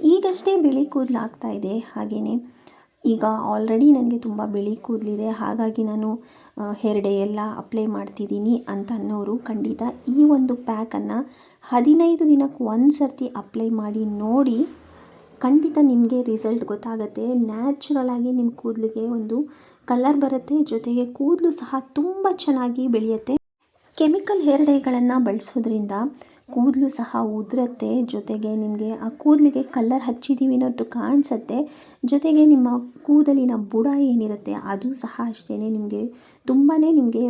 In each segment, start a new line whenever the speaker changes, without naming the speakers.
ಈಗಷ್ಟೇ ಬಿಳಿ ಕೂದಲು ಆಗ್ತಾ ಇದೆ. ಹಾಗೆಯೇ ಈಗ ಆಲ್ರೆಡಿ ನನಗೆ ತುಂಬ ಬಿಳಿ ಕೂದಲಿದೆ. ಹಾಗಾಗಿ ನಾನು ಹೇರ್ ಡೇ ಎಲ್ಲ ಅಪ್ಲೈ ಮಾಡ್ತಿದ್ದೀನಿ ಅಂತ ಅನ್ನೋರು ಖಂಡಿತ ಈ ಒಂದು ಪ್ಯಾಕನ್ನು ಹದಿನೈದು ದಿನಕ್ಕೆ ಒಂದು ಸರ್ತಿ ಅಪ್ಲೈ ಮಾಡಿ ನೋಡಿ ಖಂಡಿತ ನಿಮಗೆ ರಿಸಲ್ಟ್ ಗೊತ್ತಾಗುತ್ತೆ. ನ್ಯಾಚುರಲ್ ಆಗಿ ನಿಮ್ಮ ಕೂದಲಿಗೆ ಒಂದು ಕಲರ್ ಬರುತ್ತೆ. ಜೊತೆಗೆ ಕೂದಲು ಸಹ ತುಂಬ ಚೆನ್ನಾಗಿ ಬೆಳೆಯುತ್ತೆ. ಕೆಮಿಕಲ್ ಹೇರ್ ಡೇಗಳನ್ನು ಬಳಸೋದ್ರಿಂದ ಕೂದಲು ಸಹ ಉದುರುತ್ತೆ. ಜೊತೆಗೆ ನಿಮಗೆ ಆ ಕೂದಲಿಗೆ ಕಲ್ಲರ್ ಹಚ್ಚಿದ್ದೀವಿ ಅನ್ನೋದು ಕಾಣಿಸುತ್ತೆ. ಜೊತೆಗೆ ನಿಮ್ಮ ಕೂದಲಿನ ಬುಡ ಏನಿರುತ್ತೆ ಅದು ಸಹ ಅಷ್ಟೇ ನಿಮಗೆ ತುಂಬಾ ನಿಮಗೆ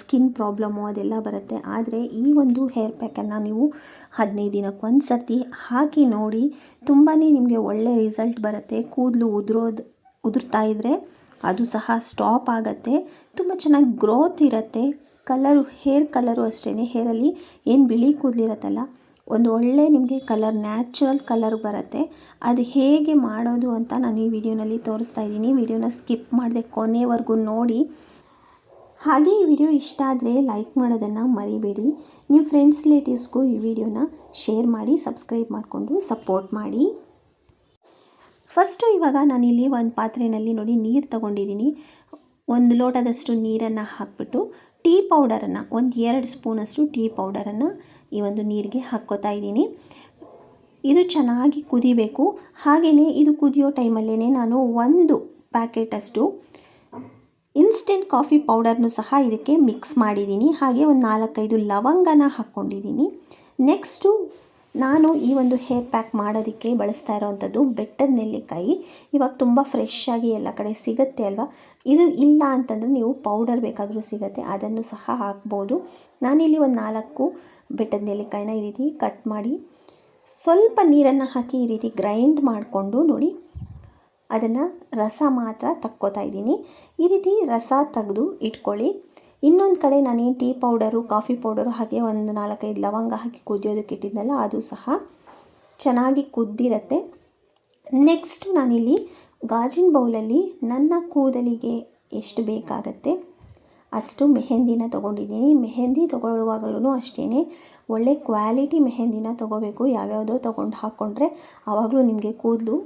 ಸ್ಕಿನ್ ಪ್ರಾಬ್ಲಮ್ಮು ಅದೆಲ್ಲ ಬರುತ್ತೆ. ಆದರೆ ಈ ಒಂದು ಹೇರ್ ಪ್ಯಾಕನ್ನು ನೀವು ಹದಿನೈದು ದಿನಕ್ಕೆ ಒಂದು ಸರ್ತಿ ಹಾಕಿ ನೋಡಿ ತುಂಬಾ ನಿಮಗೆ ಒಳ್ಳೆ ರಿಸಲ್ಟ್ ಬರುತ್ತೆ. ಕೂದಲು ಉದುರೋದು, ಉದುರ್ತಾ ಇದ್ದರೆ ಅದು ಸಹ ಸ್ಟಾಪ್ ಆಗುತ್ತೆ. ತುಂಬ ಚೆನ್ನಾಗಿ ಗ್ರೋತ್ ಇರುತ್ತೆ. ಕಲರು, ಹೇರ್ ಕಲರು ಅಷ್ಟೇ ಹೇರಲ್ಲಿ ಏನು ಬಿಳಿ ಕೂದಲಿರತ್ತಲ್ಲ, ಒಂದು ಒಳ್ಳೆ ನಿಮಗೆ ಕಲರ್, ನ್ಯಾಚುರಲ್ ಕಲರ್ ಬರುತ್ತೆ. ಅದು ಹೇಗೆ ಮಾಡೋದು ಅಂತ ನಾನು ಈ ವಿಡಿಯೋನಲ್ಲಿ ತೋರಿಸ್ತಾ ಇದ್ದೀನಿ. ವಿಡಿಯೋನ ಸ್ಕಿಪ್ ಮಾಡದೆ ಕೊನೆವರೆಗೂ ನೋಡಿ. ಹಾಗೆ ಈ ವಿಡಿಯೋ ಇಷ್ಟ ಆದರೆ ಲೈಕ್ ಮಾಡೋದನ್ನು ಮರಿಬೇಡಿ. ನಿಮ್ಮ ಫ್ರೆಂಡ್ಸ್, ರಿಲೇಟಿವ್ಸ್ಗೂ ಈ ವಿಡಿಯೋನ ಶೇರ್ ಮಾಡಿ, ಸಬ್ಸ್ಕ್ರೈಬ್ ಮಾಡಿಕೊಂಡು ಸಪೋರ್ಟ್ ಮಾಡಿ. ಫಸ್ಟು ಇವಾಗ ನಾನಿಲ್ಲಿ ಒಂದು ಪಾತ್ರೆಯಲ್ಲಿ ನೋಡಿ ನೀರು ತಗೊಂಡಿದ್ದೀನಿ. ಒಂದು ಲೋಟದಷ್ಟು ನೀರನ್ನು ಹಾಕ್ಬಿಟ್ಟು ಟೀ ಪೌಡರನ್ನು, ಒಂದು ಎರಡು ಸ್ಪೂನಷ್ಟು ಟೀ ಪೌಡರನ್ನು ಈ ಒಂದು ನೀರಿಗೆ ಹಾಕ್ಕೋತಾ ಇದ್ದೀನಿ. ಇದು ಚೆನ್ನಾಗಿ ಕುದಿಬೇಕು. ಹಾಗೆಯೇ ಇದು ಕುದಿಯೋ ಟೈಮಲ್ಲೇ ನಾನು ಒಂದು ಪ್ಯಾಕೆಟಷ್ಟು ಇನ್ಸ್ಟೆಂಟ್ ಕಾಫಿ ಪೌಡರ್ನು ಸಹ ಇದಕ್ಕೆ ಮಿಕ್ಸ್ ಮಾಡಿದ್ದೀನಿ. ಹಾಗೆ ಒಂದು ನಾಲ್ಕೈದು ಲವಂಗನ ಹಾಕ್ಕೊಂಡಿದ್ದೀನಿ. ನೆಕ್ಸ್ಟು ನಾನು ಈ ಒಂದು ಹೇರ್ ಪ್ಯಾಕ್ ಮಾಡೋದಕ್ಕೆ ಬಳಸ್ತಾ ಇರೋವಂಥದ್ದು ಬೆಟ್ಟದ ನೆಲ್ಲಿಕಾಯಿ. ಇವಾಗ ತುಂಬ ಫ್ರೆಶ್ ಆಗಿ ಎಲ್ಲ ಕಡೆ ಸಿಗುತ್ತೆ ಅಲ್ವಾ? ಇದು ಇಲ್ಲ ಅಂತಂದರೆ ನೀವು ಪೌಡರ್ ಬೇಕಾದರೂ ಸಿಗುತ್ತೆ, ಅದನ್ನು ಸಹ ಹಾಕ್ಬೋದು. ನಾನಿಲ್ಲಿ ಒಂದು ನಾಲ್ಕು ಬೆಟ್ಟದ ನೆಲ್ಲಿಕಾಯಿನ ಈ ರೀತಿ ಕಟ್ ಮಾಡಿ, ಸ್ವಲ್ಪ ನೀರನ್ನು ಹಾಕಿ ಈ ರೀತಿ ಗ್ರೈಂಡ್ ಮಾಡಿಕೊಂಡು ನೋಡಿ, ಅದನ್ನು ರಸ ಮಾತ್ರ ತಕ್ಕೋತಾ ಇದ್ದೀನಿ. ಈ ರೀತಿ ರಸ ತೆಗೆದು ಇಟ್ಕೊಳ್ಳಿ. ಇನ್ನೊಂದು ಕಡೆ ನಾನೇನು ಟೀ ಪೌಡರು, ಕಾಫಿ ಪೌಡರು ಹಾಗೆ ಒಂದು ನಾಲ್ಕೈದು ಲವಂಗ ಹಾಕಿ ಕುದಿಯೋದಕ್ಕೆ ಇಟ್ಟಿದ್ನಲ್ಲ, ಅದು ಸಹ ಚೆನ್ನಾಗಿ ಕುದ್ದಿರತ್ತೆ. ನೆಕ್ಸ್ಟು ನಾನಿಲ್ಲಿ ಗಾಜಿನ ಬೌಲಲ್ಲಿ ನನ್ನ ಕೂದಲಿಗೆ ಎಷ್ಟು ಬೇಕಾಗತ್ತೆ ಅಷ್ಟು ಮೆಹೆಂದಿನ ತೊಗೊಂಡಿದ್ದೀನಿ. ಮೆಹೆಂದಿ ತೊಗೊಳ್ಳುವಾಗಲೂ ಅಷ್ಟೇ ಒಳ್ಳೆ ಕ್ವಾಲಿಟಿ ಮೆಹೆಂದಿನ ತೊಗೋಬೇಕು. ಯಾವ್ಯಾವುದೋ ತೊಗೊಂಡು ಹಾಕ್ಕೊಂಡ್ರೆ ಆವಾಗಲೂ ನಿಮಗೆ ಕೂದಲು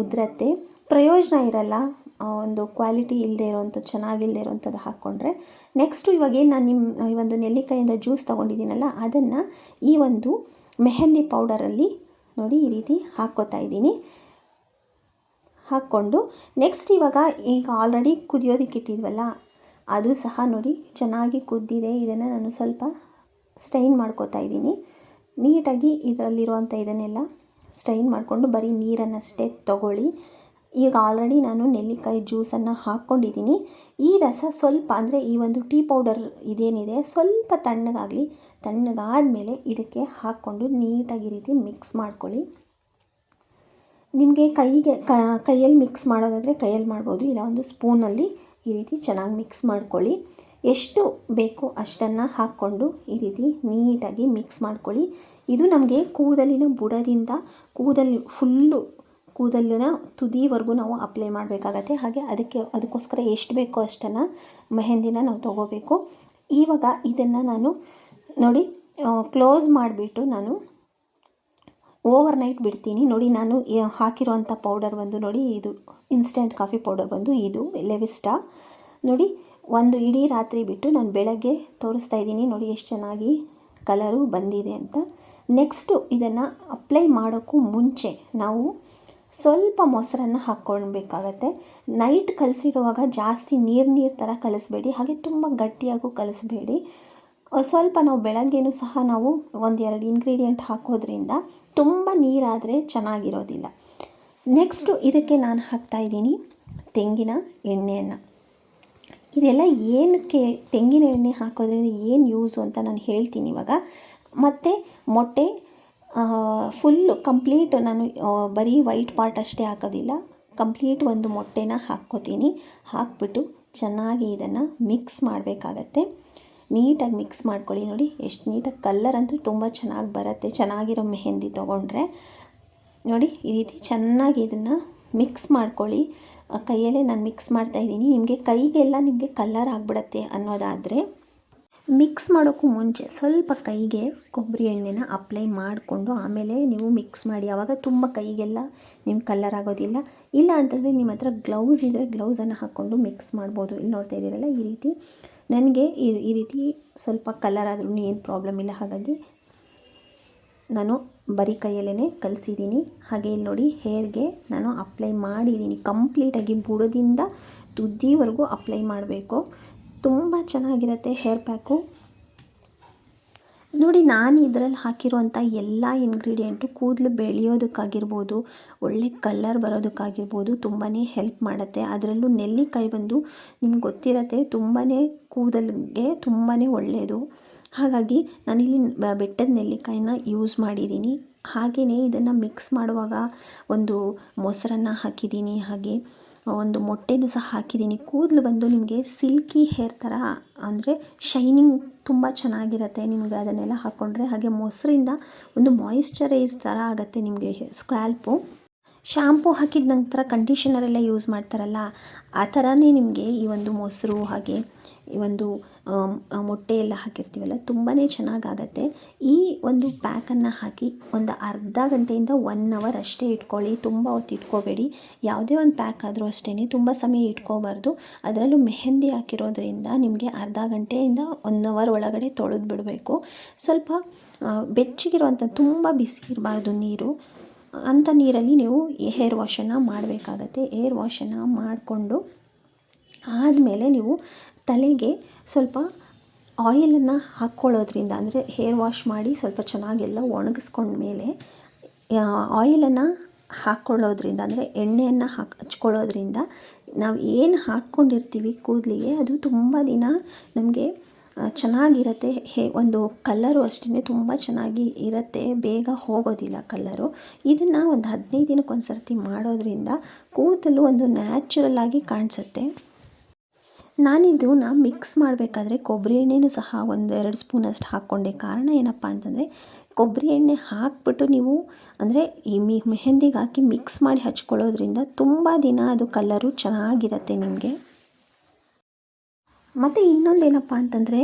ಉದುರತ್ತೆ. ಪ್ರಯೋಜನ ಇರಲ್ಲ. ಒಂದು ಕ್ವಾಲಿಟಿ ಇಲ್ಲದೆ ಇರೋವಂಥದ್ದು ಚೆನ್ನಾಗಿಲ್ಲದೆ ಇರೋವಂಥದ್ದು ಹಾಕ್ಕೊಂಡ್ರೆ ನೆಕ್ಸ್ಟು ಇವಾಗೇನು ನಾನು ನಿಮ್ಮ ಈ ಒಂದು ನೆಲ್ಲಿಕಾಯಿಂದ ಜ್ಯೂಸ್ ತೊಗೊಂಡಿದ್ದೀನಲ್ಲ, ಅದನ್ನು ಈ ಒಂದು ಮೆಹಂದಿ ಪೌಡರಲ್ಲಿ ನೋಡಿ ಈ ರೀತಿ ಹಾಕ್ಕೋತಾ ಇದ್ದೀನಿ. ಹಾಕ್ಕೊಂಡು ನೆಕ್ಸ್ಟ್ ಇವಾಗ ಈಗ ಆಲ್ರೆಡಿ ಕುದಿಯೋದಕ್ಕೆ ಇಟ್ಟಿದ್ವಲ್ಲ, ಅದು ಸಹ ನೋಡಿ ಚೆನ್ನಾಗಿ ಕುದ್ದಿದೆ. ಇದನ್ನು ನಾನು ಸ್ವಲ್ಪ ಸ್ಟೈನ್ ಮಾಡ್ಕೋತಾ ಇದ್ದೀನಿ. ನೀಟಾಗಿ ಇದರಲ್ಲಿರುವಂಥ ಇದನ್ನೆಲ್ಲ ಸ್ಟೈನ್ ಮಾಡಿಕೊಂಡು ಬರೀ ನೀರನ್ನಷ್ಟೇ ತೊಗೊಳ್ಳಿ. ಈಗ ಆಲ್ರೆಡಿ ನಾನು ನೆಲ್ಲಿಕಾಯಿ ಜ್ಯೂಸನ್ನು ಹಾಕ್ಕೊಂಡಿದ್ದೀನಿ. ಈ ರಸ ಸ್ವಲ್ಪ ಅಂದರೆ ಈ ಒಂದು ಟೀ ಪೌಡರ್ ಇದೇನಿದೆ, ಸ್ವಲ್ಪ ತಣ್ಣಗಾಗಲಿ, ತಣ್ಣಗಾದಮೇಲೆ ಇದಕ್ಕೆ ಹಾಕ್ಕೊಂಡು ನೀಟಾಗಿ ರೀತಿ ಮಿಕ್ಸ್ ಮಾಡ್ಕೊಳ್ಳಿ. ನಿಮಗೆ ಕೈಗೆ ಕೈಯಲ್ಲಿ ಮಿಕ್ಸ್ ಮಾಡೋದಾದರೆ ಕೈಯಲ್ಲಿ ಮಾಡ್ಬೋದು, ಇಲ್ಲ ಒಂದು ಸ್ಪೂನಲ್ಲಿ ಈ ರೀತಿ ಚೆನ್ನಾಗಿ ಮಿಕ್ಸ್ ಮಾಡ್ಕೊಳ್ಳಿ. ಎಷ್ಟು ಬೇಕೋ ಅಷ್ಟನ್ನು ಹಾಕ್ಕೊಂಡು ಈ ರೀತಿ ನೀಟಾಗಿ ಮಿಕ್ಸ್ ಮಾಡ್ಕೊಳ್ಳಿ. ಇದು ನಮಗೆ ಕೂದಲಿನ ಬುಡದಿಂದ, ಕೂದಲು ಫುಲ್ಲು ಕೂದಲಿನ ತುದಿವರೆಗೂ ನಾವು ಅಪ್ಲೈ ಮಾಡಬೇಕಾಗತ್ತೆ. ಹಾಗೆ ಅದಕ್ಕೆ, ಅದಕ್ಕೋಸ್ಕರ ಎಷ್ಟು ಬೇಕೋ ಅಷ್ಟನ್ನು ಮೆಹೆಂದಿನ ನಾವು ತೊಗೋಬೇಕು. ಇವಾಗ ಇದನ್ನು ನಾನು ನೋಡಿ ಕ್ಲೋಸ್ ಮಾಡಿಬಿಟ್ಟು ನಾನು ಓವರ್ ನೈಟ್ ಬಿಡ್ತೀನಿ. ನೋಡಿ, ನಾನು ಹಾಕಿರುವಂಥ ಪೌಡರ್ ಬಂದು ನೋಡಿ, ಇದು ಇನ್ಸ್ಟೆಂಟ್ ಕಾಫಿ ಪೌಡರ್ ಬಂದು ಇದು ಲೆವಿಸ್ಟಾ ನೋಡಿ, ಒಂದು ಇಡೀ ರಾತ್ರಿ ಬಿಟ್ಟು ನಾನು ಬೆಳಗ್ಗೆ ತೋರಿಸ್ತಾ ಇದ್ದೀನಿ. ನೋಡಿ, ಎಷ್ಟು ಚೆನ್ನಾಗಿ ಕಲರು ಬಂದಿದೆ ಅಂತ. ನೆಕ್ಸ್ಟು ಇದನ್ನು ಅಪ್ಲೈ ಮಾಡೋಕ್ಕೂ ಮುಂಚೆ ನಾವು ಸ್ವಲ್ಪ ಮೊಸರನ್ನು ಹಾಕ್ಕೊಳ್ಬೇಕಾಗತ್ತೆ. ನೈಟ್ ಕಲಸಿಡುವಾಗ ಜಾಸ್ತಿ ನೀರು ನೀರು ಥರ ಕಲಿಸ್ಬೇಡಿ. ಹಾಗೆ ತುಂಬ ಗಟ್ಟಿಯಾಗೂ ಕಲಿಸ್ಬೇಡಿ. ಸ್ವಲ್ಪ ನಾವು ಬೆಳಗ್ಗೆಯೂ ಸಹ ನಾವು ಒಂದೆರಡು ಇಂಗ್ರೀಡಿಯೆಂಟ್ ಹಾಕೋದ್ರಿಂದ ತುಂಬ ನೀರಾದರೆ ಚೆನ್ನಾಗಿರೋದಿಲ್ಲ. ನೆಕ್ಸ್ಟು ಇದಕ್ಕೆ ನಾನು ಹಾಕ್ತಾಯಿದ್ದೀನಿ ತೆಂಗಿನ ಎಣ್ಣೆಯನ್ನು. ಇದೆಲ್ಲ ಏನಕ್ಕೆ ತೆಂಗಿನ ಎಣ್ಣೆ ಹಾಕೋದ್ರಿಂದ ಏನು ಯೂಸು ಅಂತ ನಾನು ಹೇಳ್ತೀನಿ ಇವಾಗ. ಮತ್ತು ಮೊಟ್ಟೆ ಫುಲ್ಲು ಕಂಪ್ಲೀಟ್ ನಾನು ಬರೀ ವೈಟ್ ಪಾರ್ಟ್ ಅಷ್ಟೇ ಹಾಕೋದಿಲ್ಲ. ಕಂಪ್ಲೀಟ್ ಒಂದು ಮೊಟ್ಟೆನ ಹಾಕ್ಕೋತೀನಿ. ಹಾಕ್ಬಿಟ್ಟು ಚೆನ್ನಾಗಿ ಇದನ್ನು ಮಿಕ್ಸ್ ಮಾಡಬೇಕಾಗತ್ತೆ. ನೀಟಾಗಿ ಮಿಕ್ಸ್ ಮಾಡ್ಕೊಳ್ಳಿ ನೋಡಿ. ಎಷ್ಟು ನೀಟಾಗಿ ಕಲ್ಲರ್ ಅಂತೂ ತುಂಬ ಚೆನ್ನಾಗಿ ಬರುತ್ತೆ. ಚೆನ್ನಾಗಿರೋ ಮೆಹೆಂದಿ ತೊಗೊಂಡ್ರೆ. ನೋಡಿ, ಈ ರೀತಿ ಚೆನ್ನಾಗಿ ಇದನ್ನು ಮಿಕ್ಸ್ ಮಾಡ್ಕೊಳ್ಳಿ. ಕೈಯಲ್ಲೇ ನಾನು ಮಿಕ್ಸ್ ಮಾಡ್ತಾಯಿದ್ದೀನಿ ನಿಮಗೆ ಕೈಗೆಲ್ಲ ನಿಮಗೆ ಕಲ್ಲರ್ ಆಗಿಬಿಡತ್ತೆ ಅನ್ನೋದಾದರೆ ಮಿಕ್ಸ್ ಮಾಡೋಕ್ಕೂ ಮುಂಚೆ ಸ್ವಲ್ಪ ಕೈಗೆ ಕೊಬ್ಬರಿ ಎಣ್ಣೆನ ಅಪ್ಲೈ ಮಾಡಿಕೊಂಡು ಆಮೇಲೆ ನೀವು ಮಿಕ್ಸ್ ಮಾಡಿ. ಆವಾಗ ತುಂಬ ಕೈಗೆಲ್ಲ ನಿಮ್ಮ ಕಲ್ಲರ್ ಆಗೋದಿಲ್ಲ. ಇಲ್ಲ ಅಂತಂದರೆ ನಿಮ್ಮ ಹತ್ರ ಗ್ಲೌಸ್ ಇದ್ದರೆ ಗ್ಲೌಸನ್ನು ಹಾಕ್ಕೊಂಡು ಮಿಕ್ಸ್ ಮಾಡ್ಬೋದು. ಇಲ್ಲಿ ನೋಡ್ತಾ ಇದ್ದೀರಲ್ಲ, ಈ ರೀತಿ. ನನಗೆ ಈ ಈ ರೀತಿ ಸ್ವಲ್ಪ ಕಲರ್ ಆದ್ರೂ ಏನು ಪ್ರಾಬ್ಲಮ್ ಇಲ್ಲ. ಹಾಗಾಗಿ ನಾನು ಬರೀ ಕೈಯಲ್ಲೇ ಕಲಿಸಿದ್ದೀನಿ. ಹಾಗೆ ಇಲ್ಲಿ ನೋಡಿ ಹೇರ್ಗೆ ನಾನು ಅಪ್ಲೈ ಮಾಡಿದ್ದೀನಿ. ಕಂಪ್ಲೀಟಾಗಿ ಬುಡದಿಂದ ತುದಿವರೆಗೂ ಅಪ್ಲೈ ಮಾಡಬೇಕು. ತುಂಬ ಚೆನ್ನಾಗಿರುತ್ತೆ ಹೇರ್ ಪ್ಯಾಕು ನೋಡಿ, ನಾನು ಇದರಲ್ಲಿ ಹಾಕಿರುವಂಥ ಎಲ್ಲ ಇಂಗ್ರೀಡಿಯೆಂಟು ಕೂದಲು ಬೆಳೆಯೋದಕ್ಕಾಗಿರ್ಬೋದು, ಒಳ್ಳೆ ಕಲ್ಲರ್ ಬರೋದಕ್ಕಾಗಿರ್ಬೋದು ತುಂಬಾ ಹೆಲ್ಪ್ ಮಾಡುತ್ತೆ. ಅದರಲ್ಲೂ ನೆಲ್ಲಿಕಾಯಿ ಬಂದು ನಿಮ್ಗೆ ಗೊತ್ತಿರತ್ತೆ ತುಂಬಾ ಕೂದಲಿಗೆ ತುಂಬಾ ಒಳ್ಳೆಯದು ಹಾಗಾಗಿ ನಾನಿಲ್ಲಿ ಬೆಟ್ಟದ ನೆಲ್ಲಿಕಾಯಿನ ಯೂಸ್ ಮಾಡಿದ್ದೀನಿ ಹಾಗೆಯೇ ಇದನ್ನು ಮಿಕ್ಸ್ ಮಾಡುವಾಗ ಒಂದು ಮೊಸರನ್ನು ಹಾಕಿದ್ದೀನಿ, ಹಾಗೆ ಒಂದು ಮೊಟ್ಟೆನೂ ಸಹ ಹಾಕಿದ್ದೀನಿ. ಕೂದಲು ಬಂದು ನಿಮಗೆ ಸಿಲ್ಕಿ ಹೇರ್ ಥರ ಅಂದರೆ ಶೈನಿಂಗ್ ತುಂಬ ಚೆನ್ನಾಗಿರುತ್ತೆ ನಿಮಗೆ ಅದನ್ನೆಲ್ಲ ಹಾಕ್ಕೊಂಡ್ರೆ ಹಾಗೆ ಮೊಸರಿಂದ ಒಂದು ಮಾಯಿಶ್ಚರೈಸ್ ಥರ ಆಗುತ್ತೆ ನಿಮಗೆ ಸ್ಕ್ಯಾಲ್ಪು ಶ್ಯಾಂಪು ಹಾಕಿದ ನಂತರ ಕಂಡೀಷನರೆಲ್ಲ ಯೂಸ್ ಮಾಡ್ತಾರಲ್ಲ, ಆ ಥರನೇ ನಿಮಗೆ ಈ ಒಂದು ಮೊಸರು ಹಾಗೆ ಒಂದು ಮೊಟ್ಟೆ ಎಲ್ಲ ಹಾಕಿರ್ತೀವಲ್ಲ ತುಂಬಾ ಚೆನ್ನಾಗಾಗತ್ತೆ. ಈ ಒಂದು ಪ್ಯಾಕನ್ನು ಹಾಕಿ ಒಂದು ಅರ್ಧ ಗಂಟೆಯಿಂದ ಒನ್ ಅವರ್ ಅಷ್ಟೇ ಇಟ್ಕೊಳ್ಳಿ. ತುಂಬ ಹೊತ್ತು ಇಟ್ಕೋಬೇಡಿ. ಯಾವುದೇ ಒಂದು ಪ್ಯಾಕ್ ಆದರೂ ಅಷ್ಟೇ ತುಂಬ ಸಮಯ ಇಟ್ಕೋಬಾರ್ದು. ಅದರಲ್ಲೂ ಮೆಹೆಂದಿ ಹಾಕಿರೋದ್ರಿಂದ ನಿಮಗೆ ಅರ್ಧ ಗಂಟೆಯಿಂದ ಒನ್ ಅವರ್ ಒಳಗಡೆ ತೊಳೆದು ಬಿಡಬೇಕು. ಸ್ವಲ್ಪ ಬೆಚ್ಚಗಿರುವಂಥ, ತುಂಬ ಬಿಸಿ ಇರಬಾರ್ದು ನೀರು. ಅಂಥ ನೀರಲ್ಲಿ ನೀವು ಹೇರ್ ವಾಶನ್ನು ಮಾಡಬೇಕಾಗತ್ತೆ. ಏರ್ ವಾಶನ್ನು ಮಾಡಿಕೊಂಡು ಆದಮೇಲೆ ನೀವು ತಲೆಗೆ ಸ್ವಲ್ಪ ಆಯಿಲನ್ನು ಹಾಕ್ಕೊಳ್ಳೋದ್ರಿಂದ, ಅಂದರೆ ಹೇರ್ ವಾಶ್ ಮಾಡಿ ಸ್ವಲ್ಪ ಚೆನ್ನಾಗೆಲ್ಲ ಒಣಗಿಸ್ಕೊಂಡ್ಮೇಲೆ ಆಯಿಲನ್ನು ಹಾಕ್ಕೊಳ್ಳೋದ್ರಿಂದ, ಅಂದರೆ ಎಣ್ಣೆಯನ್ನು ಹಾಕಿ, ಹಚ್ಕೊಳ್ಳೋದ್ರಿಂದ ನಾವು ಏನು ಹಾಕ್ಕೊಂಡಿರ್ತೀವಿ ಕೂದಲಿಗೆ, ಅದು ತುಂಬ ದಿನ ನಮಗೆ ಚೆನ್ನಾಗಿರತ್ತೆ. ಹೇ, ಒಂದು ಕಲ್ಲರು ಅಷ್ಟೇ ತುಂಬ ಚೆನ್ನಾಗಿ ಇರುತ್ತೆ. ಬೇಗ ಹೋಗೋದಿಲ್ಲ ಕಲ್ಲರು. ಇದನ್ನು ಒಂದು ಹದಿನೈದು ದಿನಕ್ಕೊಂದು ಸರ್ತಿ ಮಾಡೋದ್ರಿಂದ ಕೂದಲು ಒಂದು ನ್ಯಾಚುರಲ್ ಆಗಿ ಕಾಣಿಸುತ್ತೆ. ನಾನಿದನ್ನ ಮಿಕ್ಸ್ ಮಾಡಬೇಕಾದ್ರೆ ಕೊಬ್ಬರಿ ಎಣ್ಣೆನೂ ಸಹ ಒಂದು ಎರಡು ಸ್ಪೂನಷ್ಟು ಹಾಕ್ಕೊಂಡೆ. ಕಾರಣ ಏನಪ್ಪ ಅಂತಂದರೆ ಕೊಬ್ಬರಿ ಎಣ್ಣೆ ಹಾಕ್ಬಿಟ್ಟು ನೀವು ಅಂದರೆ ಈ ಮಿ ಮೆಹಂದಿಗೆ ಹಾಕಿ ಮಿಕ್ಸ್ ಮಾಡಿ ಹಚ್ಕೊಳ್ಳೋದ್ರಿಂದ ತುಂಬ ದಿನ ಅದು ಕಲರು ಚೆನ್ನಾಗಿರತ್ತೆ ನಿಮಗೆ. ಮತ್ತು ಇನ್ನೊಂದೇನಪ್ಪ ಅಂತಂದರೆ,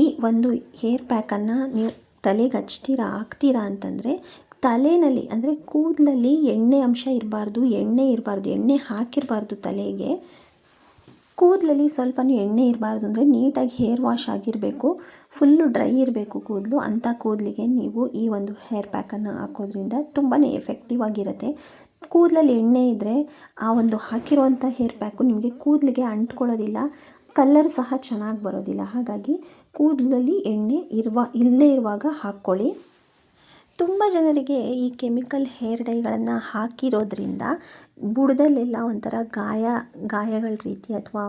ಈ ಒಂದು ಹೇರ್ ಪ್ಯಾಕನ್ನು ನೀವು ತಲೆಗೆ ಹಚ್ತೀರಾ, ಹಾಕ್ತೀರಾ ಅಂತಂದರೆ ತಲೆಯಲ್ಲಿ ಅಂದರೆ ಕೂದಲಲ್ಲಿ ಎಣ್ಣೆ ಅಂಶ ಇರಬಾರ್ದು, ಎಣ್ಣೆ ಇರಬಾರ್ದು, ಎಣ್ಣೆ ಹಾಕಿರಬಾರ್ದು ತಲೆಗೆ. ಕೂದಲಲ್ಲಿ ಸ್ವಲ್ಪನೂ ಎಣ್ಣೆ ಇರಬಾರ್ದು ಅಂದರೆ ನೀಟಾಗಿ ಹೇರ್ ವಾಶ್ ಆಗಿರಬೇಕು ಫುಲ್ಲು ಡ್ರೈ ಇರಬೇಕು ಕೂದಲು. ಅಂಥ ಕೂದಲಿಗೆ ನೀವು ಈ ಒಂದು ಹೇರ್ ಪ್ಯಾಕನ್ನು ಹಾಕೋದ್ರಿಂದ ತುಂಬಾ ಎಫೆಕ್ಟಿವ್ ಆಗಿರುತ್ತೆ. ಕೂದಲಲ್ಲಿ ಎಣ್ಣೆ ಇದ್ದರೆ ಆ ಒಂದು ಹಾಕಿರುವಂಥ ಹೇರ್ ಪ್ಯಾಕು ನಿಮಗೆ ಕೂದಲಿಗೆ ಅಂಟ್ಕೊಳ್ಳೋದಿಲ್ಲ ಕಲ್ಲರ್ ಸಹ ಚೆನ್ನಾಗಿ ಬರೋದಿಲ್ಲ. ಹಾಗಾಗಿ ಕೂದಲಲ್ಲಿ ಎಣ್ಣೆ ಇರುವ ಇಲ್ಲದೇ ಇರುವಾಗ ಹಾಕ್ಕೊಳ್ಳಿ. ತುಂಬ ಜನರಿಗೆ ಈ ಕೆಮಿಕಲ್ ಹೇರ್ ಡೈಗಳನ್ನು ಹಾಕಿರೋದ್ರಿಂದ ಬುಡದಲ್ಲೆಲ್ಲ ಒಂಥರ ಗಾಯ, ಗಾಯಗಳ ರೀತಿ ಅಥವಾ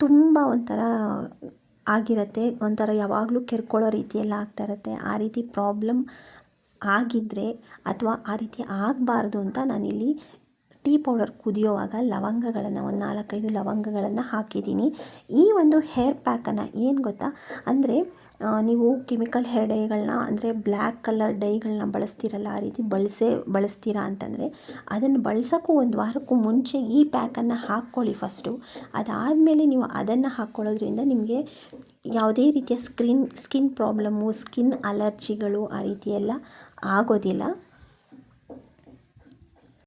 ತುಂಬ ಒಂಥರ ಆಗಿರತ್ತೆ. ಒಂಥರ ಯಾವಾಗಲೂ ಕೆರ್ಕೊಳ್ಳೋ ರೀತಿಯೆಲ್ಲ ಆಗ್ತಾ ಇರುತ್ತೆ. ಆ ರೀತಿ ಪ್ರಾಬ್ಲಮ್ ಆಗಿದ್ದರೆ ಅಥವಾ ಆ ರೀತಿ ಆಗಬಾರ್ದು ಅಂತ ನಾನಿಲ್ಲಿ ಟೀ ಪೌಡರ್ ಕುದಿಯೋವಾಗ ಲವಂಗಗಳನ್ನು, ಒಂದು ನಾಲ್ಕೈದು ಲವಂಗಗಳನ್ನು ಹಾಕಿದ್ದೀನಿ. ಈ ಒಂದು ಹೇರ್ ಪ್ಯಾಕನ್ನು ಏನು ಗೊತ್ತಾ? ಅಂದರೆ ನೀವು ಕೆಮಿಕಲ್ ಹೇರ್ ಡೈಗಳನ್ನ ಅಂದರೆ ಬ್ಲ್ಯಾಕ್ ಕಲರ್ ಡೈಗಳನ್ನ ಬಳಸ್ತೀರಲ್ಲ, ಆ ರೀತಿ ಬಳಸೇ, ಬಳಸ್ತೀರಾ ಅಂತಂದರೆ ಅದನ್ನು ಬಳಸೋಕ್ಕೂ ಒಂದು ವಾರಕ್ಕೂ ಮುಂಚೆ ಈ ಪ್ಯಾಕನ್ನು ಹಾಕ್ಕೊಳ್ಳಿ ಫಸ್ಟು ಅದಾದಮೇಲೆ ನೀವು ಅದನ್ನು ಹಾಕ್ಕೊಳ್ಳೋದ್ರಿಂದ ನಿಮಗೆ ಯಾವುದೇ ರೀತಿಯ ಸ್ಕ್ರೀನ್ ಸ್ಕಿನ್ ಪ್ರಾಬ್ಲಮ್ಮು ಸ್ಕಿನ್ ಅಲರ್ಜಿಗಳು ಆ ರೀತಿ ಎಲ್ಲ ಆಗೋದಿಲ್ಲ.